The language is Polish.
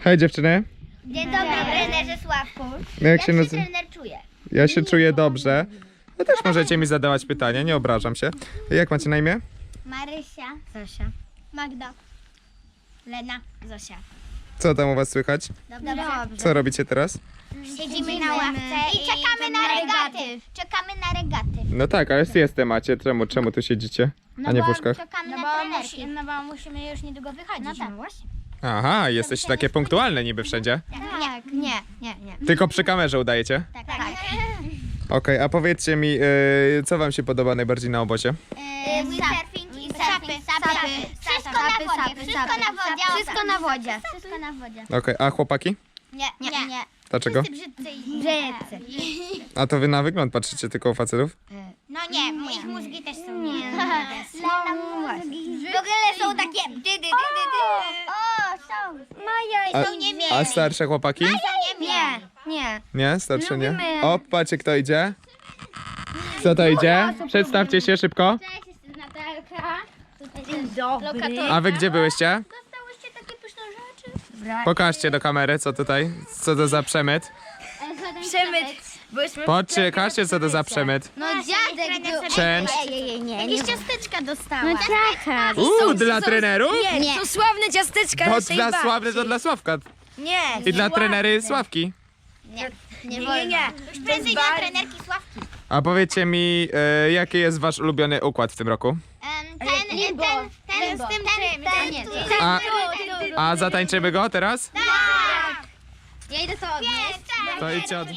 Hej dziewczyny, Dzień dobry, trenerze Sławku. No jak się Jak się nazywa? trener czuje? Ja się czuję dobrze. No też możecie mi zadawać pytania, nie obrażam się. Jak macie na imię? Marysia. Zosia. Magda. Lena. Zosia. Co tam u was słychać? Dobrze. Co robicie teraz? Siedzimy na ławce i czekamy na regaty. Czekamy na regaty. No tak, ale siestę macie. Czemu, czemu tu siedzicie? A nie w łóżkach? Czekamy na trenerki. no bo musimy już niedługo wychodzić. No tak. właśnie. Aha, jesteście takie punktualne niby wszędzie. Tak. Nie, nie, nie. Tylko przy kamerze udajecie? Tak, tak. Okej, a powiedzcie mi, yy, co wam się podoba najbardziej na obozie? Yy, Windsurfing sapy. Sapy. Wszystko na wodzie. Wszystko na wodzie. Wszystko na wodzie. Wszystko na wodzie. Okej, a chłopaki? Nie, nie, nie. Dlaczego? Brzydcy. A to wy na wygląd patrzycie tylko u facetów? No nie, ich mózgi też są nie. No mózgi. W ogóle są takie dy, dy, dy, dy, dy. O, są. Maja, A, a starsze chłopaki? Nie, nie. Nie, starsze nie. O, patrzcie kto idzie. Kto to idzie? Przedstawcie się szybko. Cześć, jestem Natalka. Dzień dobry. A wy gdzie byłyście? Dostałyście takie pyszne rzeczy? Pokażcie do kamery, co tutaj, co to za przemyt. Przemyt. Każcie, co to za przemyt. No dziadek był. Część. Nie, nie, Jakieś ciasteczka dostała. No tak. Uuu, dla trenerów? Nie, To sławne ciasteczka To naszej dla babci. sławny, to dla Sławka. Nie, I dla trenery Sławki. nie, nie, nie, nie. Już prędzej dla trenerki Sławki. A powiedzcie mi, e, jaki jest wasz ulubiony układ w tym roku? Ten, ten, ten, ten, z tym czym, ten, nie, ten, A, a zatańczymy go teraz? Tak. Ja idę sobie. To idźcie od...